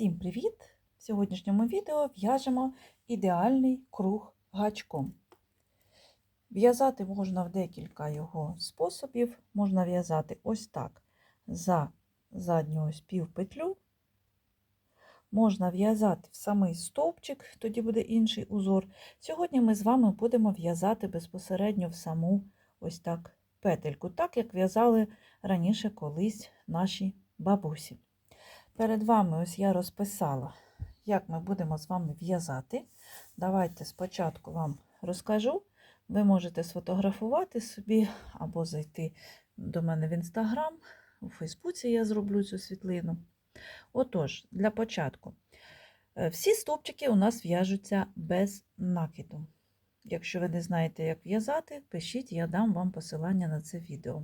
Всім привіт! В сьогоднішньому відео в'яжемо ідеальний круг гачком. В'язати можна в декілька його способів. Можна в'язати ось так за задню ось півпетлю. Можна в'язати в самий стовпчик, тоді буде інший узор. Сьогодні ми з вами будемо в'язати безпосередньо в саму ось так петельку, так як в'язали раніше колись наші бабусі. Перед вами ось я розписала, як ми будемо з вами в'язати. Давайте спочатку вам розкажу. Ви можете сфотографувати собі або зайти до мене в інстаграм, у Фейсбуці я зроблю цю світлину. Отож, для початку. Е, Всі стовпчики у нас в'яжуться без накиду. Якщо ви не знаєте, як в'язати, пишіть, я дам вам посилання на це відео.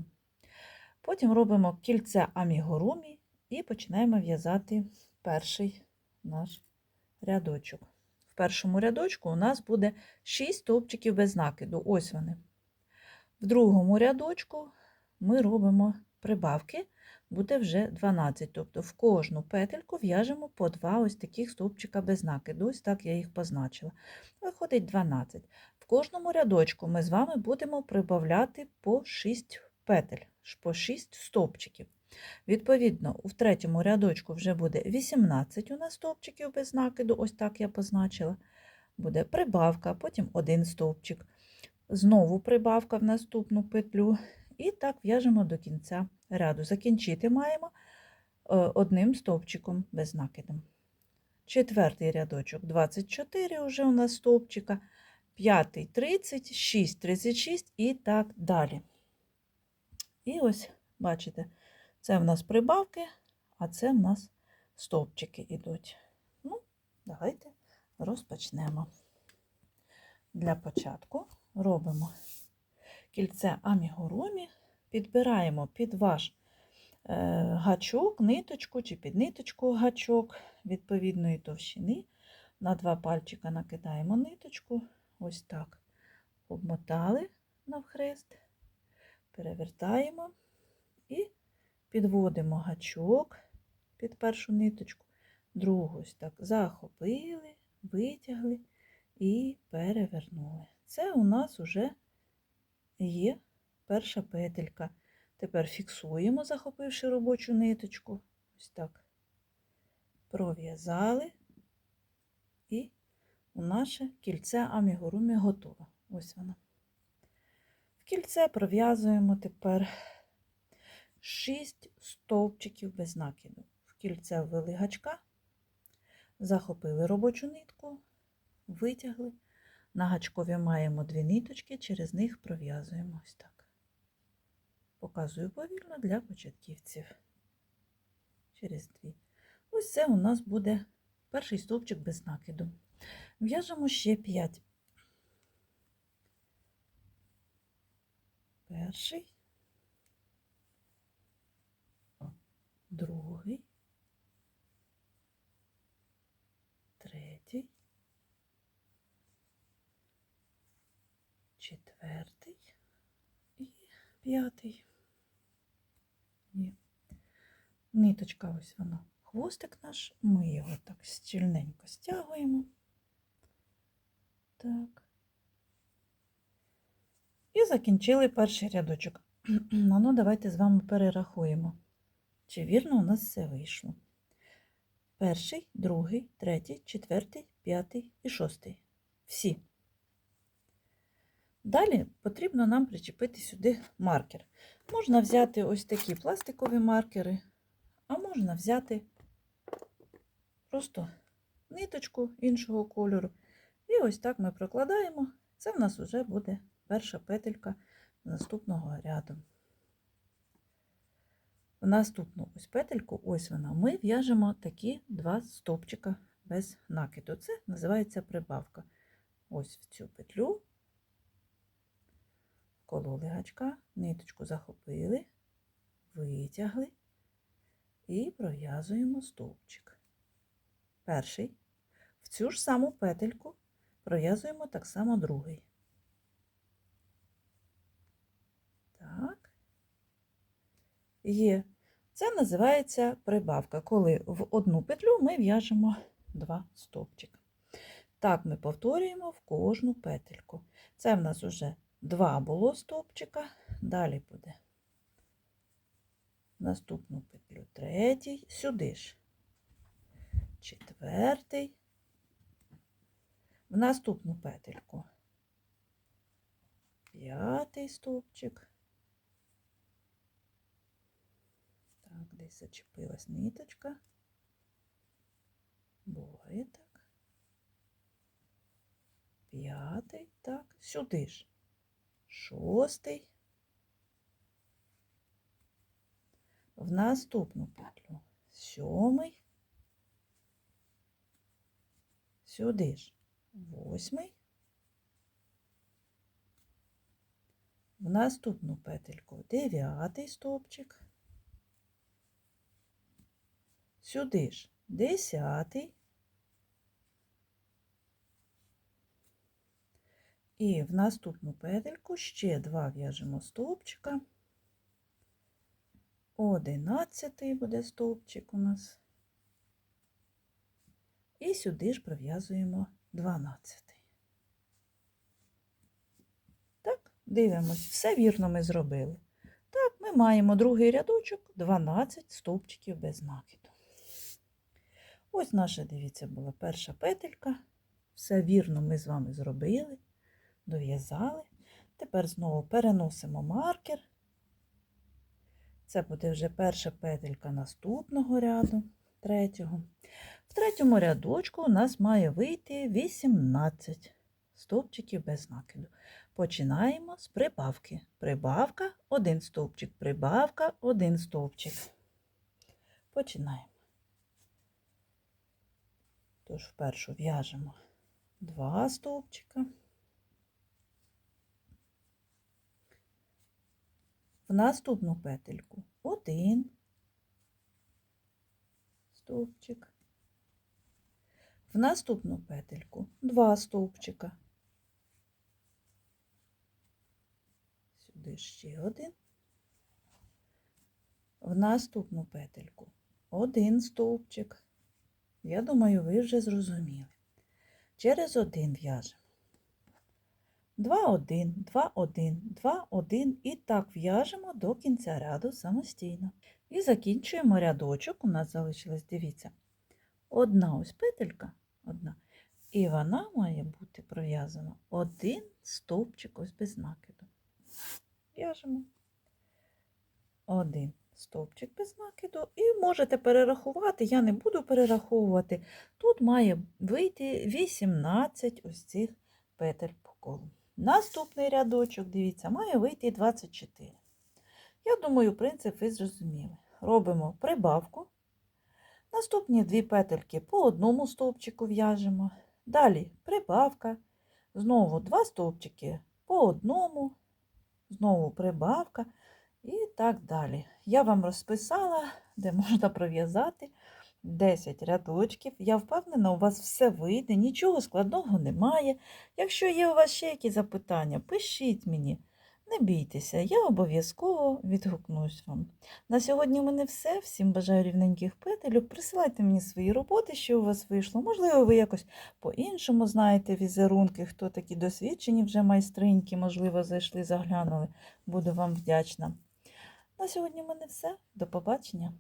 Потім робимо кільце амігурумі і починаємо в'язати перший наш рядочок. В першому рядочку у нас буде 6 стовпчиків без накиду. Ось вони. В другому рядочку ми робимо прибавки, буде вже 12. Тобто в кожну петельку в'яжемо по два ось таких стовпчика без накиду. Ось так я їх позначила. Виходить 12. В кожному рядочку ми з вами будемо прибавляти по 6 петель, по 6 стовпчиків. Відповідно, у третьому рядочку вже буде 18 у нас стовпчиків без накиду, ось так я позначила. Буде прибавка, потім один стовпчик, знову прибавка в наступну петлю. І так в'яжемо до кінця ряду. Закінчити маємо одним стовпчиком без накиду. Четвертий рядочок 24 вже у нас стовпчика, п'ятий 30, 6, 36 і так далі. І ось, бачите, це в нас прибавки, а це в нас стовпчики йдуть. Ну, давайте розпочнемо. Для початку робимо кільце амігурумі, підбираємо під ваш е, гачок, ниточку чи під ниточку гачок відповідної товщини. На два пальчика накидаємо ниточку, ось так обмотали навхрест, перевертаємо і підводимо гачок під першу ниточку, другу ось так захопили, витягли і перевернули. Це у нас вже є перша петелька. Тепер фіксуємо, захопивши робочу ниточку, ось так пров'язали, і у наше кільце амігурумі готове. Ось воно. В кільце пров'язуємо тепер 6 стовпчиків без накиду. В кільце ввели гачка, захопили робочу нитку, витягли. На гачкові маємо дві ниточки, через них пров'язуємо ось так. Показую повільно для початківців. Через дві. Ось це у нас буде перший стовпчик без накиду. В'яжемо ще 5. Перший. Другий, третій, четвертий і п'ятий. Є. Ниточка ось вона. Хвостик наш, ми його так щільненько стягуємо. Так. І закінчили перший рядочок. Ну, давайте з вами перерахуємо. Чи вірно у нас все вийшло? Перший, другий, третій, четвертий, п'ятий і шостий. Всі. Далі потрібно нам причепити сюди маркер. Можна взяти ось такі пластикові маркери, а можна взяти просто ниточку іншого кольору. І ось так ми прокладаємо. Це в нас вже буде перша петелька наступного ряду. Наступну ось петельку, ось вона, ми в'яжемо такі два стовпчика без накиду. Це називається прибавка. Ось в цю петлю, кололи гачка, ниточку захопили, витягли і пров'язуємо стовпчик. Перший. В цю ж саму петельку пров'язуємо так само другий. Так. Є Це називається прибавка, коли в одну петлю ми в'яжемо два стовпчика. Так ми повторюємо в кожну петельку. Це в нас вже два було стовпчика, далі буде наступну петлю третій, сюди ж четвертий, в наступну петельку п'ятий стовпчик. Так, десь зачепилась ниточка. Буває так. П'ятий, так, сюди ж. Шостий. В наступну петлю сьомий. Сюди ж восьмий. В наступну петельку дев'ятий стовпчик. Сюди ж десятий. І в наступну петельку ще два в'яжемо стовпчика. Одинадцятий буде стовпчик у нас. І сюди ж пров'язуємо дванадцятий. Так, дивимось, все вірно ми зробили. Так, ми маємо другий рядочок 12 стовпчиків без накиду. Ось наша, дивіться, була перша петелька. Все вірно ми з вами зробили, дов'язали. Тепер знову переносимо маркер. Це буде вже перша петелька наступного ряду, третього. В третьому рядочку у нас має вийти 18 стовпчиків без накиду. Починаємо з прибавки. Прибавка, один стовпчик, прибавка, один стовпчик. Починаємо. Тож впершу в'яжемо два стовпчика. В наступну петельку один стовпчик. В наступну петельку два стовпчика. Сюди ще один. В наступну петельку один стовпчик. Я думаю, ви вже зрозуміли. Через один в'яжемо. 2, 1, 2, 1, 2, 1 і так в'яжемо до кінця ряду самостійно. І закінчуємо рядочок. У нас залишилось, дивіться, одна ось петелька, одна. І вона має бути пров'язана один стовпчик ось без накиду. В'яжемо один стовпчик без накиду. І можете перерахувати, я не буду перераховувати. Тут має вийти 18 ось цих петель по колу. Наступний рядочок, дивіться, має вийти 24. Я думаю, принцип ви зрозуміли. Робимо прибавку. Наступні дві петельки по одному стовпчику в'яжемо. Далі прибавка. Знову два стовпчики по одному, знову прибавка і так далі. Я вам розписала, де можна пров'язати 10 рядочків. Я впевнена, у вас все вийде, нічого складного немає. Якщо є у вас ще якісь запитання, пишіть мені. Не бійтеся, я обов'язково відгукнусь вам. На сьогодні у мене все. Всім бажаю рівненьких петелюк. Присилайте мені свої роботи, що у вас вийшло. Можливо, ви якось по-іншому знаєте візерунки, хто такі досвідчені вже майстриньки, можливо, зайшли, заглянули. Буду вам вдячна. На сьогодні в мене все. До побачення.